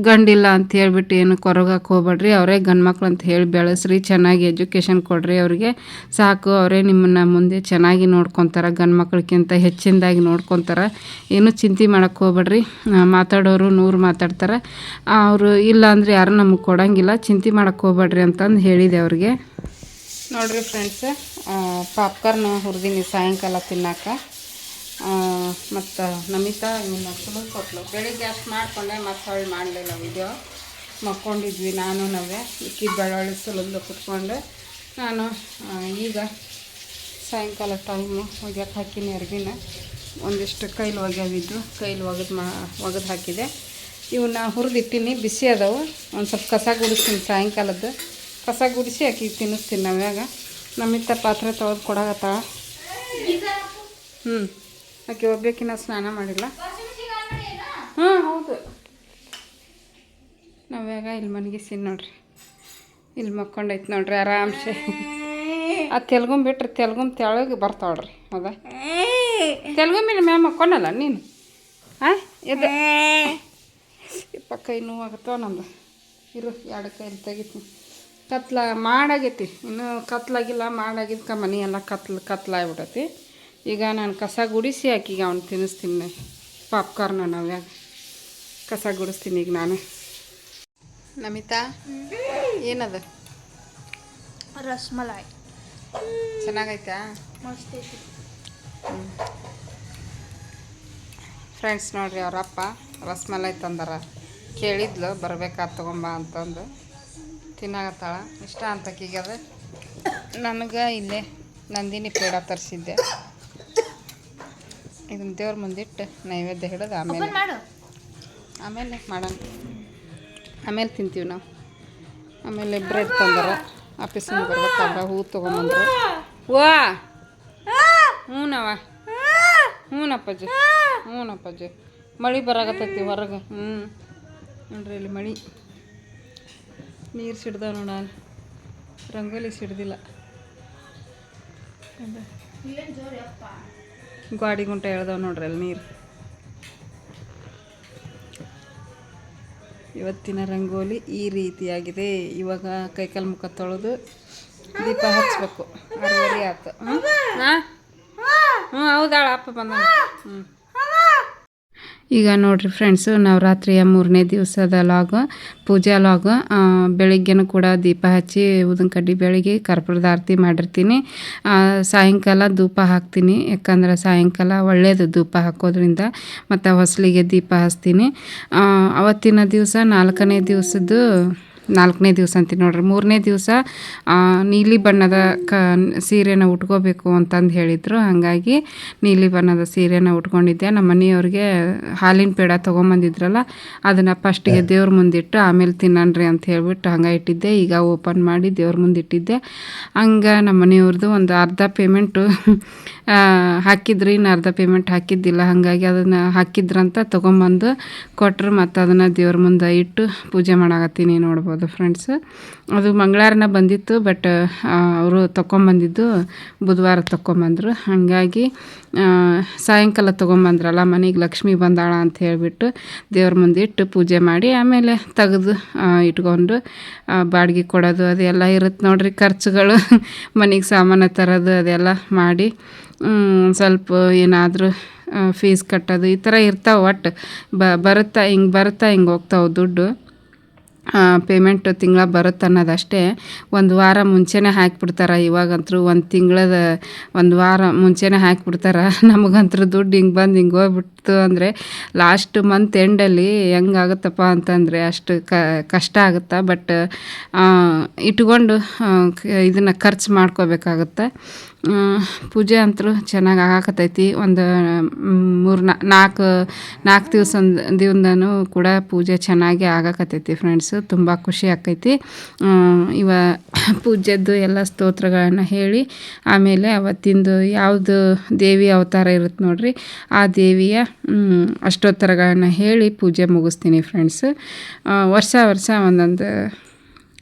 ಗಂಡಿಲ್ಲ ಅಂತ ಹೇಳ್ಬಿಟ್ಟು ಏನು ಕೊರಗಕ್ಕೆ ಹೋಗ್ಬೇಡ್ರಿ. ಅವರೇ ಗಂಡ್ಮಕ್ಳು ಅಂತ ಹೇಳಿ ಬೆಳೆಸ್ರಿ. ಚೆನ್ನಾಗಿ ಎಜುಕೇಷನ್ ಕೊಡ್ರಿ ಅವ್ರಿಗೆ. ಸಾಕು, ಅವರೇ ನಿಮ್ಮನ್ನು ಮುಂದೆ ಚೆನ್ನಾಗಿ ನೋಡ್ಕೊತಾರೆ ಗಂಡು ಮಕ್ಳಿಗಿಂತ ಹೆಚ್ಚಿನದಾಗಿ ನೋಡ್ಕೊತಾರೆ. ಏನು ಚಿಂತೆ ಮಾಡೋಕ್ಕೆ ಹೋಗ್ಬೇಡ್ರಿ. ಮಾತಾಡೋರು ನೂರು ಮಾತಾಡ್ತಾರೆ. ಅವರು ಇಲ್ಲ ಅಂದರೆ ಯಾರು ನಮಗೆ ಕೊಡಂಗಿಲ್ಲ. ಚಿಂತೆ ಮಾಡೋಕ್ಕೆ ಹೋಗ್ಬೇಡ್ರಿ ಅಂತಂದು ಹೇಳಿದೆ ಅವ್ರಿಗೆ. ನೋಡಿರಿ ಫ್ರೆಂಡ್ಸ್ ಪಾಪ್ಕಾರ್ನ್ ಹುರಿದೀನಿ ಸಾಯಂಕಾಲ ತಿನ್ನಾಕ. ಮತ್ತು ನಮಿತಾ ನಿಮ್ಮ ಮಕ್ಕಳು ಕೊಟ್ಲು. ಬೆಳಿಗ್ಗೆ ಅಷ್ಟು ಮಾಡಿಕೊಂಡೆ, ಮತ್ತು ಹೊಳ್ಳಿ ಮಾಡಲಿಲ್ಲ ವಿಡಿಯೋ ಮಕ್ಕೊಂಡಿದ್ವಿ ನಾನು ನಾವೇ ಇಕ್ಕಿ ಬೆಳ್ಳುಳ್ಳಿ ಸುಲಂದು ಕುತ್ಕೊಂಡು. ನಾನು ಈಗ ಸಾಯಂಕಾಲ ಟೈಮು ಒಗ್ಯಕ್ಕೆ ಹಾಕಿನಿ ಅರ್ಗಿನ. ಒಂದಿಷ್ಟು ಕೈಲಿ ಒಗ್ಯಾವಿದ್ದು, ಕೈಲಿ ಒಗೆದು ಮಾ, ಒಗೆದು ಹಾಕಿದೆ. ಇವನ್ನ ಹುರಿದಿಟ್ಟಿನಿ, ಬಿಸಿ ಅದಾವು. ಒಂದು ಸ್ವಲ್ಪ ಕಸ ಗುಡಿಸ್ತೀನಿ ಸಾಯಂಕಾಲದ್ದು. ಕಸ ಗುಡಿಸಿ ಆಕಿ ತಿನ್ನಿಸ್ತೀನಿ ನಾವ್ಯಾಗ ನಮ್ಮಿತ್ತ ಪಾತ್ರೆ ತೊಳೆದು ಕೊಡಾಗತ್ತಾಳ ಹ್ಞೂ ಆಕೆ ಒಬ್ಬೇಕಿನ್ನ ಸ್ನಾನ ಮಾಡಿಲ್ಲ. ಹಾಂ ಹೌದು. ನಾವ್ಯಾಗ ಇಲ್ಲಿ ಮನಗಿಸಿ ನೋಡ್ರಿ. ಇಲ್ಲಿ ಮಕ್ಕೊಂಡೈತೆ ನೋಡ್ರಿ ಆರಾಮ್ಸೆ. ಆ ತೆಲ್ಗುಮ್ ಬಿಟ್ರೆ ತೆಲ್ಗುಮ್ ತೆಳಗೆ ಬರ್ತಾವ್ರಿ ಹೌದಾ? ತೆಲ್ಗುಮಿನ ಮ್ಯಾಮ್ ಮಕ್ಕೊಂಡಲ್ಲ ನೀನು? ಹಾಂ ಎದ್ದು ಇಪ್ಪ ಕೈ ನೋವಾಗತ್ತವ ನಂದು. ಇರು ಎರಡು ಕೈಲಿ ತೆಗಿತೀನಿ. ಕತ್ಲ ಮಾಡಾಗೈತಿ. ಇನ್ನೂ ಕತ್ಲಾಗಿಲ್ಲ ಮಾಡಾಗಿದ್ಕ ಮನೆ ಎಲ್ಲ ಕತ್ಲು ಕತ್ಲಾಗ್ಬಿಟ್ಟೈತಿ ಈಗ ನಾನು ಕಸ ಗುಡಿಸಿ ಆಕಿಗೆ ಅವ್ನು ತಿನ್ನಿಸ್ತೀನಿ ಪಾಪ್ಕಾರ್ನ ನಾವ್ಯಾಗ ಕಸ ಗುಡಿಸ್ತೀನಿ ಈಗ ನಾನು. ನಮಿತಾ ಏನದು? ರಸ್ಮಲಾಯ್. ಚೆನ್ನಾಗೈತಾ? ಫ್ರೆಂಡ್ಸ್ ನೋಡ್ರಿ ಅವರಪ್ಪ ರಸ್ಮಲೈ ತಂದಾರ. ಕೇಳಿದ್ಲು ಬರ್ಬೇಕಾ ತಗೊಂಬ ಅಂತಂದು. ತಿನ್ನಾಗತ್ತಾಳ ಇಷ್ಟ ಅಂತ ಕೀಗದ ನನಗೆ ಇಲ್ಲೇ ನಂದಿನಿ ಪೇಡ ತರಿಸಿದ್ದೆ. ಇದನ್ನು ದೇವ್ರ ಮುಂದಿಟ್ಟು ನೈವೇದ್ಯ ಹಿಡಿದು ಆಮೇಲೆ ಆಮೇಲೆ ಮಾಡೋಣ. ಆಮೇಲೆ ತಿಂತೀವಿ ನಾವು. ಆಮೇಲೆ ಬ್ರೆಡ್ ತಂದಾರ. ಆಫೀಸಿಂದ ಬರ್ಬೇಕಾದ್ರೆ ಹೂ ತೊಗೊಂಬಂದ್ರು. ವಾ! ಹ್ಞೂನವ ಹ್ಞೂನಪ್ಪಾಜಿ ಹ್ಞೂನಪ್ಪಾಜಿ ಮಳೆ ಬರಾಕತ್ತೈತಿ ಹೊರಗೆ. ಹ್ಞೂ ನೋಡ್ರಿ ಇಲ್ಲಿ ಮಳೆ. ನೀರು ಸಿಡ್ದಾವ ನೋಡ ರಂಗೋಲಿ ಸಿಡ್ದಿಲ್ಲ. ಗಾಡಿ ಗುಂಟ ಎಳ್ದಾವ ನೋಡ್ರಿ ಅಲ್ಲಿ ನೀರು. ಇವತ್ತಿನ ರಂಗೋಲಿ ಈ ರೀತಿಯಾಗಿದೆ. ಇವಾಗ ಕೈಕಾಲು ಮುಖ ತೊಳೆದು ದೀಪ ಆಯ್ತು. ಹ್ಞೂ ಹಾಂ? ಹ್ಞೂ ಹೌದಾಳ ಅಪ್ಪ ಬಂದ ಹ್ಞೂ ಈಗ ನೋಡ್ರಿ ಫ್ರೆಂಡ್ಸು ನವರಾತ್ರಿಯ ಮೂರನೇ ದಿವಸದ ಲಾಗ್ ಪೂಜಾ ಲಾಗ್ ಬೆಳಿಗ್ಗೆನೂ ಕೂಡ ದೀಪ ಹಚ್ಚಿ ಉದನ್ ಕಡ್ಡಿ ಬೆಳಗ್ಗೆ ಕರ್ಪೂರದ ಆರತಿ ಮಾಡಿರ್ತೀನಿ. ಸಾಯಂಕಾಲ ಧೂಪ ಹಾಕ್ತೀನಿ, ಯಾಕಂದ್ರೆ ಸಾಯಂಕಾಲ ಒಳ್ಳೆಯದು ಧೂಪ ಹಾಕೋದ್ರಿಂದ ಮತ್ತು ಹೊಸಲಿಗೆ ದೀಪ ಹಚ್ತೀನಿ. ಅವತ್ತಿನ ದಿವಸ ನಾಲ್ಕನೇ ದಿವಸದ್ದು ನಾಲ್ಕನೇ ದಿವಸ ಅಂತೀವಿ ನೋಡ್ರಿ. ಮೂರನೇ ದಿವಸ ನೀಲಿ ಬಣ್ಣದ ಕ ಸೀರೆನ ಉಟ್ಕೋಬೇಕು ಅಂತಂದು ಹೇಳಿದರು. ಹಾಗಾಗಿ ನೀಲಿ ಬಣ್ಣದ ಸೀರೆನ ಉಟ್ಕೊಂಡಿದ್ದೆ. ನಮ್ಮ ಮನೆಯವ್ರಿಗೆ ಹಾಲಿನ ಪೇಡ ತೊಗೊಂಬಂದಿದ್ರಲ್ಲ ಅದನ್ನು ಫಸ್ಟಿಗೆ ದೇವ್ರ ಮುಂದಿಟ್ಟು ಆಮೇಲೆ ತಿನ್ನಣ್ರಿ ಅಂತ ಹೇಳ್ಬಿಟ್ಟು ಹಂಗೆ ಇಟ್ಟಿದ್ದೆ. ಈಗ ಓಪನ್ ಮಾಡಿ ದೇವ್ರ ಮುಂದೆ ಇಟ್ಟಿದ್ದೆ ಹಂಗೆ ನಮ್ಮ ಮನೆಯವ್ರದ್ದು ಒಂದು ಅರ್ಧ ಪೇಮೆಂಟು ಹಾಕಿದ್ರಿ, ಇನ್ನು ಅರ್ಧ ಪೇಮೆಂಟ್ ಹಾಕಿದ್ದಿಲ್ಲ. ಹಾಗಾಗಿ ಅದನ್ನು ಹಾಕಿದ್ರಂತ ತೊಗೊಂಬಂದು ಕೊಟ್ಟರು ಮತ್ತು ಅದನ್ನು ದೇವ್ರ ಮುಂದೆ ಇಟ್ಟು ಪೂಜೆ ಮಾಡಾಕತ್ತೀನಿ ನೋಡ್ಬೋದು ಫ್ರೆಂಡ್ಸ್ ಅದು ಮಂಗಳವಾರನ ಬಂದಿತ್ತು ಬಟ್ ಅವರು ತೊಗೊಂಬಂದಿದ್ದು ಬುಧವಾರ ತೊಗೊಂಬಂದರು ಹಾಗಾಗಿ ಸಾಯಂಕಾಲ ತೊಗೊಂಬಂದ್ರಲ್ಲ, ಮನೆಗೆ ಲಕ್ಷ್ಮಿ ಬಂದಾಳ ಅಂತ ಹೇಳಿಬಿಟ್ಟು ದೇವ್ರ ಮುಂದೆ ಇಟ್ಟು ಪೂಜೆ ಮಾಡಿ ಆಮೇಲೆ ತೆಗೆದು ಇಟ್ಕೊಂಡು ಬಾಡಿಗೆ ಕೊಡೋದು ಅದೆಲ್ಲ ಇರುತ್ತೆ ನೋಡಿರಿ ಖರ್ಚುಗಳು. ಮನೆಗೆ ಸಾಮಾನು ತರೋದು ಅದೆಲ್ಲ ಮಾಡಿ ಸ್ವಲ್ಪ ಏನಾದರೂ ಫೀಸ್ ಕಟ್ಟೋದು ಈ ಥರ ಇರ್ತಾವೆ ಒಟ್ಟು ಬರುತ್ತಾ ಹಿಂಗೆ ಬರುತ್ತಾ ಹಿಂಗೆ ಹೋಗ್ತಾವೆ ದುಡ್ಡು. ಪೇಮೆಂಟ್ ತಿಂಗಳ ಬರುತ್ತೆ ಅನ್ನೋದಷ್ಟೇ. ಒಂದು ವಾರ ಮುಂಚೆನೇ ಹಾಕಿಬಿಡ್ತಾರೆ. ಇವಾಗಂತೂ ಒಂದು ತಿಂಗಳದ ಒಂದು ವಾರ ಮುಂಚೆನೇ ಹಾಕಿಬಿಡ್ತಾರೆ. ನಮಗಂತೂ ದುಡ್ಡು ಹಿಂಗೆ ಬಂದು ಹಿಂಗೆ ಹೋಗ್ಬಿಡ್ತು ಅಂದರೆ ಲಾಸ್ಟ್ ಮಂತ್ ಎಂಡಲ್ಲಿ ಹೆಂಗಾಗುತ್ತಪ್ಪ ಅಂತಂದರೆ ಅಷ್ಟು ಕಷ್ಟ ಆಗುತ್ತೆ? ಬಟ್ ಇಟ್ಕೊಂಡು ಇದನ್ನು ಖರ್ಚು ಮಾಡ್ಕೋಬೇಕಾಗುತ್ತೆ? ಪೂಜೆ ಅಂತೂ ಚೆನ್ನಾಗಿ ಆಗಾಕತ್ತೈತಿ. ಒಂದು ಮೂರು ನಾಲ್ಕು ನಾಲ್ಕು ದಿವಸ ದಿವಸನೂ ಕೂಡ ಪೂಜೆ ಚೆನ್ನಾಗಿ ಆಗಾಕತ್ತೈತಿ ಫ್ರೆಂಡ್ಸು ತುಂಬ ಖುಷಿ ಆಕೈತಿ. ಇವ ಪೂಜೆದ್ದು ಎಲ್ಲ ಸ್ತೋತ್ರಗಳನ್ನು ಹೇಳಿ, ಆಮೇಲೆ ಅವತ್ತಿಂದು ಯಾವುದು ದೇವಿ ಅವತಾರ ಇರುತ್ತೆ ನೋಡ್ರಿ, ಆ ದೇವಿಯ ಅಷ್ಟೋತ್ತರಗಳನ್ನು ಹೇಳಿ ಪೂಜೆ ಮುಗಿಸ್ತೀನಿ ಫ್ರೆಂಡ್ಸ್ ವರ್ಷ ವರ್ಷ ಒಂದೊಂದು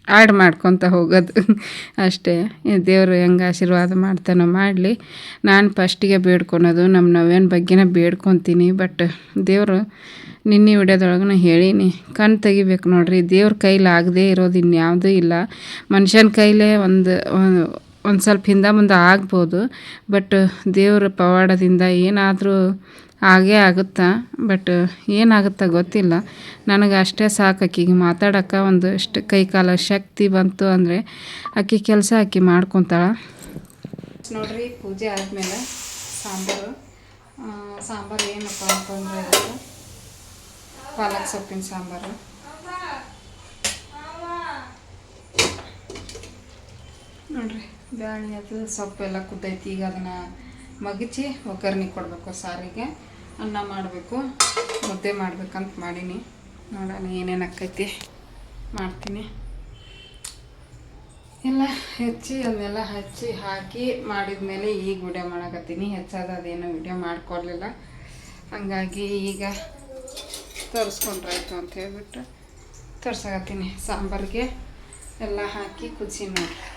ಆ್ಯಡ್ ಮಾಡ್ಕೊತ ಹೋಗೋದು. ಅಷ್ಟೇ ದೇವರು ಹೆಂಗೆ ಆಶೀರ್ವಾದ ಮಾಡ್ತಾನೋ ಮಾಡಲಿ. ನಾನು ಫಸ್ಟಿಗೆ ಬೇಡ್ಕೊಳೋದು ನಮ್ಮ ನವ್ಯನ ಬಗ್ಗೆನೇ ಬೇಡ್ಕೊತೀನಿ ಬಟ್ ದೇವರು ನಿನ್ನೆ ವಿಡಿಯೋದೊಳಗೆ ಹೇಳೀನಿ, ಕಣ್ಣು ತೆಗಿಬೇಕು ನೋಡ್ರಿ, ದೇವ್ರ ಕೈಲಿ ಆಗದೇ ಇರೋದು ಇನ್ಯಾವುದೂ ಇಲ್ಲ. ಮನುಷ್ಯನ ಕೈಲೇ ಒಂದು ಒಂದು ಸ್ವಲ್ಪ ಹಿಂದೆ ಮುಂದೆ ಆಗ್ಬೋದು, ಬಟ್ ದೇವ್ರ ಪವಾಡದಿಂದ ಏನಾದರೂ ಆಗೇ ಆಗುತ್ತಾ? ಬಟ್ ಏನಾಗುತ್ತಾ ಗೊತ್ತಿಲ್ಲ. ನನಗೆ ಅಷ್ಟೇ ಸಾಕು ಆಕಿಗೆ ಮಾತಾಡೋಕ್ಕೆ ಒಂದು ಇಷ್ಟು ಕೈಕಾಲ ಶಕ್ತಿ ಬಂತು ಅಂದರೆ ಅಕ್ಕಿ ಕೆಲಸ ಅಕ್ಕಿ ಮಾಡ್ಕೊತಾಳೆ. ನೋಡ್ರಿ, ಪೂಜೆ ಆದಮೇಲೆ ಸಾಂಬಾರು. ಸಾಂಬಾರು ಏನಪ್ಪ ಅಂತಂದರೆ ಪಾಲಕ್ ಸೊಪ್ಪಿನ ಸಾಂಬಾರು. ನೋಡ್ರಿ, ಬ್ಯಾಳಿ ಅದು ಸೊಪ್ಪೆಲ್ಲ ಕುದ್ದೈತಿ ಈಗ ಅದನ್ನು ಮಗಚಿ ಒಗ್ಗರಣೆ ಕೊಡಬೇಕು ಸಾರಿಗೆ. ಅನ್ನ ಮಾಡಬೇಕು, ಮುದ್ದೆ ಮಾಡ್ಬೇಕಂತ ಮಾಡೀನಿ. ನೋಡೋಣ ಏನೇನು ಆಕೈತಿ. ಮಾಡ್ತೀನಿ. ಎಲ್ಲ ಹೆಚ್ಚಿ, ಅದನ್ನೆಲ್ಲ ಹಚ್ಚಿ, ಹಾಕಿ ಮಾಡಿದ ಮೇಲೆ ಈಗ ವಿಡಿಯೋ ಮಾಡಕತ್ತೀನಿ. ಹೆಚ್ಚಾದ ಅದೇನು ವಿಡಿಯೋ ಮಾಡ್ಕೊಡ್ಲಿಲ್ಲ. ಹಾಗಾಗಿ ಈಗ ತೋರಿಸ್ಕೊಂಡ್ರಾಯ್ತು ಅಂತ ಹೇಳ್ಬಿಟ್ಟು ತರ್ಸಕತ್ತೀನಿ. ಸಾಂಬಾರಿಗೆ ಎಲ್ಲ ಹಾಕಿ ಕುದಿಸಿ ನೋಡಿ.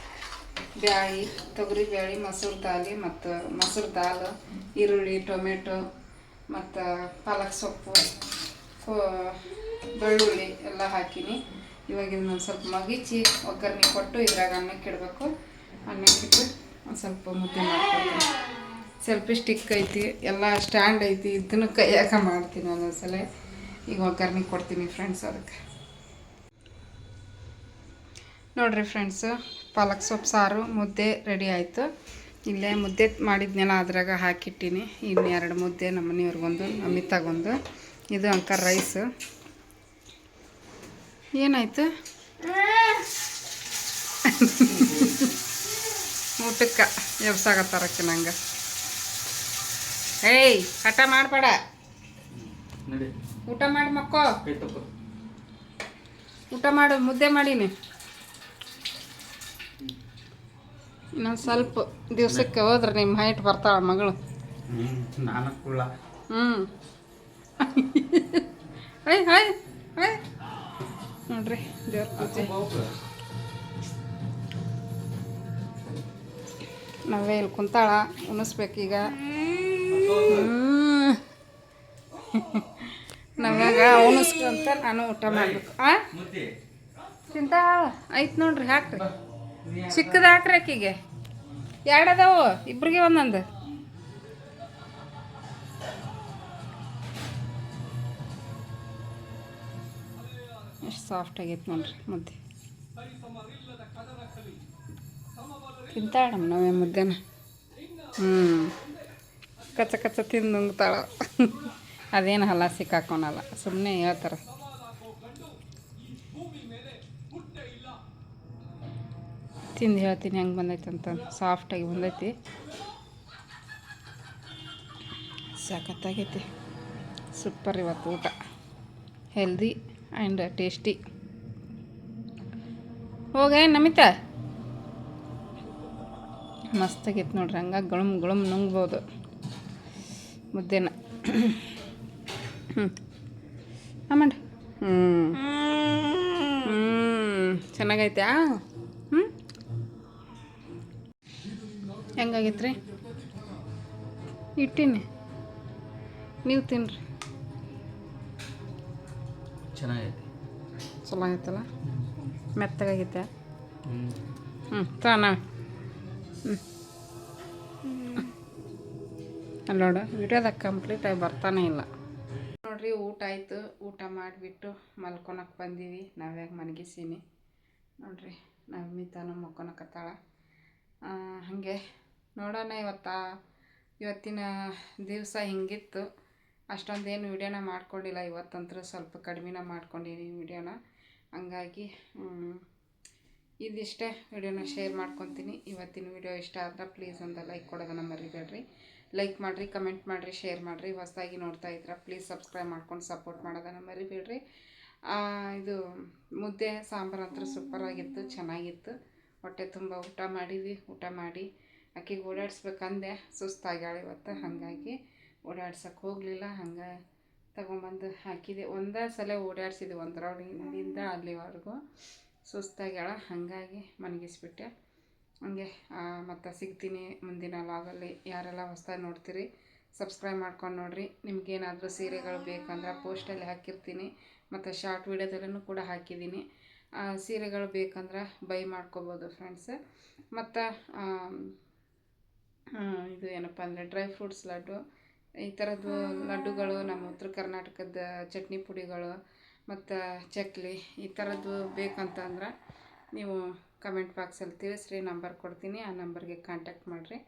ಬ್ಯಾಳಿ, ತೊಗರಿ ಬ್ಯಾಳಿ, ಮೊಸರು ದಾಲಿ ಮತ್ತು ಮೊಸರು ದಾಲ್, ಈರುಳ್ಳಿ, ಟೊಮೆಟೊ ಮತ್ತು ಪಾಲಕ್ ಸೊಪ್ಪು, ಕೋ- ಬೆಳ್ಳುಳ್ಳಿ ಎಲ್ಲ ಹಾಕೀನಿ. ಇವಾಗ ಒಂದು ಸ್ವಲ್ಪ ಮಗಿಚಿ ಒಗ್ಗರಣೆ ಕೊಟ್ಟು ಇದ್ರಾಗ ಅನ್ನಕ್ಕೆ ಇಡಬೇಕು ಅನ್ನಕ್ಕಿಟ್ಟು ಒಂದು ಸ್ವಲ್ಪ ಮುದ್ದೆ ಮಾಡ್ಕೊಳ್ತೀನಿ. ಸೆಲ್ಫಿ ಸ್ಟಿಕ್ ಐತಿ, ಎಲ್ಲ ಸ್ಟ್ಯಾಂಡ್ ಐತಿ, ಇದನ್ನು ಕೈಯಾಗ ಮಾಡ್ತೀನಿ ಒಂದೊಂದ್ಸಲ. ಈಗ ಒಗ್ಗರಣೆ ಕೊಡ್ತೀನಿ ಫ್ರೆಂಡ್ಸ್ ಅದಕ್ಕೆ ನೋಡಿರಿ ಫ್ರೆಂಡ್ಸು ಪಾಲಕ್ ಸೊಪ್ಪು, ಸಾರು, ಮುದ್ದೆ ರೆಡಿ ಆಯಿತು. ಇಲ್ಲೇ ಮುದ್ದೆ ಮಾಡಿದ್ನೆಲ್ಲ, ಅದ್ರಾಗ ಹಾಕಿಟ್ಟೀನಿ. ಇನ್ನು ಎರಡು ಮುದ್ದೆ ನಮ್ಮ ಮನೆಯವ್ರಿಗೊಂದು, ಅಮಿತಾಗೊಂದು. ಇದು ಅಂಕರ್ ರೈಸು ಏನಾಯ್ತು? ಊಟಕ್ಕೆ ಎಬ್ಸಾಗತ್ತಾರಕ್ಕೆ ನಂಗೆ. ಏಯ್, ಹಠ ಮಾಡಬೇಡ. ಊಟ ಮಾಡಿ ಮಕ್ಕೋ. ಊಟ ಮಾಡು ಮುದ್ದೆ ಮಾಡೀನಿ. ಇನ್ನೊಂದು ಸ್ವಲ್ಪ ದಿವ್ಸಕ್ಕೆ ಹೋದ್ರೆ ನಿಮ್ಮ ಹೈಟ್ ಬರ್ತಾಳ ಮಗಳು. ಹ್ಞೂ ನಾನು ಹಾಯ್ ಹ್ಞೂ ಹೈ ಹೈ ಹೈ. ನೋಡ್ರಿ ದೇವ್ರ ಪೂಜೆ. ನಾವೇ ಇಲ್ಲಿ ಕುಂತಾಳ ಉಣಿಸ್ಬೇಕೀಗ. ಹ್ಮ್. ನಾವ್ಯಾಗ ಉಣಿಸ್ಕೊಂತ ನಾನು ಊಟ ಮಾಡ್ಬೇಕು. ಆ? ತಿಂತಾಳ ಐತ್ ನೋಡ್ರಿ, ಹಾಕ್ರಿ. ಚಿಕ್ಕದ ಹಾಕ್ರಿ ಆಕಿಗೆ. ಎರಡು ಅದಾವು, ಇಬ್ರಿಗೆ ಒಂದೊಂದು. ಎಷ್ಟು ಸಾಫ್ಟ್ ಆಗೈತೆ ನೋಡ್ರಿ, ಮುದ್ದೆ. ತಿಂತಾಳಮ್ಮ ನಾವೇ ಮುದ್ದೆನ. ಹ್ಞೂ ಕಚ್ಚ ಕಚ್ಚ ತಿಂದು ನುಂಗ್ತಾಳ. ಅದೇನು ಹಲ್ಲ ಸಿಕ್ಕಾಕೊಳಲ್ಲ ಸುಮ್ಮನೆ ಹೇಳ್ತಾರೆ. ತಿಂದು ಹೇಳ್ತೀನಿ ಹೆಂಗೆ ಬಂದೈತೆ ಅಂತ. ಸಾಫ್ಟಾಗಿ ಬಂದೈತಿ. ಸಖತ್ತಾಗೈತಿ. ಸೂಪರ್ ಇವತ್ತು ಊಟ. ಹೆಲ್ದಿ ಆ್ಯಂಡ್ ಟೇಸ್ಟಿ ಹೋಗ ನಮಿತಾ? ಮಸ್ತಾಗೈತೆ ನೋಡ್ರಿ. ಹಂಗೆ ಗುಳುಮ್ ಗುಳುಮ್ ನುಂಗ್ಬೋದು. ಮುದ್ದೆನ. ಹ್ಞೂ ಆಮಂಡ್ ಹ್ಞೂ ಹ್ಞೂ ಚೆನ್ನಾಗೈತಾ ಹ್ಞೂ ಹೆಂಗಾಗೈತ್ರಿ? ಇಟ್ಟೀನಿ. ನೀವು ತಿನ್ನಿರಿ ಚೆನ್ನಾಗೈತಿ. ಚಲೋ ಆಗೈತಲ್ಲ ಮೆತ್ತಗಾಗೈತೆ ಹ್ಞೂ ಹ್ಞೂ ತಾನ ಹ್ಞೂ ಅಲ್ಲಿ ನೋಡು ವಿಡಿಯೋದಾಗ ಕಂಪ್ಲೀಟಾಗಿ ಬರ್ತಾನೆ ಇಲ್ಲ. ನೋಡ್ರಿ, ಊಟ ಆಯಿತು. ಊಟ ಮಾಡಿಬಿಟ್ಟು ಮಲ್ಕೊಳಕ್ಕೆ ಬಂದೀವಿ. ನಾವ್ಯಾಗ ಮನಗಿಸೀನಿ. ನೋಡ್ರಿ ನವಮಿತಾನು ಮಲ್ಕೊಳಕತ್ತಾಳ ಹಾಗೆ ನೋಡೋಣ ಇವತ್ತ, ಇವತ್ತಿನ ದಿವಸ ಹಿಂಗಿತ್ತು. ಅಷ್ಟೊಂದೇನು ವಿಡಿಯೋನ ಮಾಡ್ಕೊಂಡಿಲ್ಲ. ಇವತ್ತಂತೂ ಸ್ವಲ್ಪ ಕಡಿಮೆನ ಮಾಡ್ಕೊಂಡಿನಿ ವೀಡಿಯೋನ. ಹಂಗಾಗಿ ಇದಿಷ್ಟೇ ವಿಡಿಯೋನ ಶೇರ್ ಮಾಡ್ಕೊತೀನಿ. ಇವತ್ತಿನ ವಿಡಿಯೋ ಇಷ್ಟ ಆದ್ರೆ ಪ್ಲೀಸ್ ಒಂದು ಲೈಕ್ ಕೊಡೋದನ್ನು ಮರಿಬೇಡ್ರಿ. ಲೈಕ್ ಮಾಡಿರಿ ಕಮೆಂಟ್ ಮಾಡಿರಿ ಶೇರ್ ಮಾಡಿರಿ, ಹೊಸದಾಗಿ ನೋಡ್ತಾ ಇದ್ರೆ ಪ್ಲೀಸ್ ಸಬ್ಸ್ಕ್ರೈಬ್ ಮಾಡ್ಕೊಂಡು ಸಪೋರ್ಟ್ ಮಾಡೋದನ್ನು ಮರಿಬೇಡ್ರಿ. ಇದು ಮುದ್ದೆ, ಸಾಂಬಾರು ಅಂತೂ ಸೂಪರಾಗಿತ್ತು ಚೆನ್ನಾಗಿತ್ತು. ಹೊಟ್ಟೆ ತುಂಬ ಊಟ ಮಾಡಿದ್ವಿ, ಊಟ ಮಾಡಿ ಆಕೆಗೆ ಓಡಾಡಿಸ್ಬೇಕಂದೆ, ಸುಸ್ತಾಗ್ಯಾಳ ಇವತ್ತು, ಹಾಗಾಗಿ ಓಡಾಡ್ಸೋಕೆ ಹೋಗಲಿಲ್ಲ, ಹಂಗೆ ತಗೊಂಬಂದು ಹಾಕಿದೆ. ಒಂದೇ ಸಲ ಓಡಾಡ್ಸಿದ್ವಿ ಒಂದು ರೌಂಡ್ ಇಲ್ಲಿಂದ ಅಲ್ಲಿವರೆಗೂ ಸುಸ್ತಾಗ್ಯಾಳ, ಹಾಗಾಗಿ ಮನಗಿಸ್ಬಿಟ್ಟೆ. ಹಂಗೆ ಮತ್ತು ಸಿಗ್ತೀನಿ ಮುಂದಿನ ಲಾಗಲ್ಲಿ ಯಾರೆಲ್ಲ ಹೊಸ್ದಾಗಿ ನೋಡ್ತೀರಿ ಸಬ್ಸ್ಕ್ರೈಬ್ ಮಾಡ್ಕೊಂಡು ನೋಡಿರಿ. ನಿಮಗೇನಾದರೂ ಸೀರೆಗಳು ಬೇಕಂದ್ರೆ ಪೋಸ್ಟಲ್ಲಿ ಹಾಕಿರ್ತೀನಿ. ಮತ್ತು ಶಾರ್ಟ್ ವೀಡಿಯೋದಲ್ಲೂ ಕೂಡ ಹಾಕಿದ್ದೀನಿ. ಸೀರೆಗಳು ಬೇಕಂದ್ರೆ ಬೈ ಮಾಡ್ಕೋಬೋದು ಫ್ರೆಂಡ್ಸ್ ಮತ್ತು ಇದು ಏನಪ್ಪ ಅಂದರೆ ಡ್ರೈ ಫ್ರೂಟ್ಸ್ ಲಡ್ಡು. ಈ ಥರದ್ದು ಲಡ್ಡುಗಳು ನಮ್ಮ ಉತ್ತರ ಕರ್ನಾಟಕದ ಚಟ್ನಿ ಪುಡಿಗಳು, ಮತ್ತು ಚಕ್ಲಿ, ಈ ಥರದ್ದು ಬೇಕಂತಂದ್ರೆ ನೀವು ಕಮೆಂಟ್ ಬಾಕ್ಸಲ್ಲಿ ತಿಳಿಸ್ರಿ ನಂಬರ್ ಕೊಡ್ತೀನಿ, ಆ ನಂಬರ್ಗೆ ಕಾಂಟ್ಯಾಕ್ಟ್ ಮಾಡಿರಿ.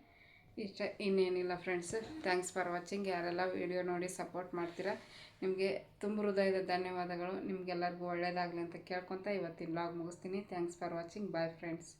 ಇಷ್ಟ, ಇನ್ನೇನಿಲ್ಲ ಫ್ರೆಂಡ್ಸ್ ಥ್ಯಾಂಕ್ಸ್ ಫಾರ್ ವಾಚಿಂಗ್ ಯಾರೆಲ್ಲ ವಿಡಿಯೋ ನೋಡಿ ಸಪೋರ್ಟ್ ಮಾಡ್ತೀರಾ, ನಿಮಗೆ ತುಂಬ ಹೃದಯದ ಧನ್ಯವಾದಗಳು. ನಿಮಗೆಲ್ಲರಿಗೂ ಒಳ್ಳೆಯದಾಗಲಿ ಅಂತ ಕೇಳ್ಕೊತ ಇವತ್ತಿನ ಬ್ಲಾಗ್ ಮುಗಿಸ್ತೀನಿ. Thanks for watching bye friends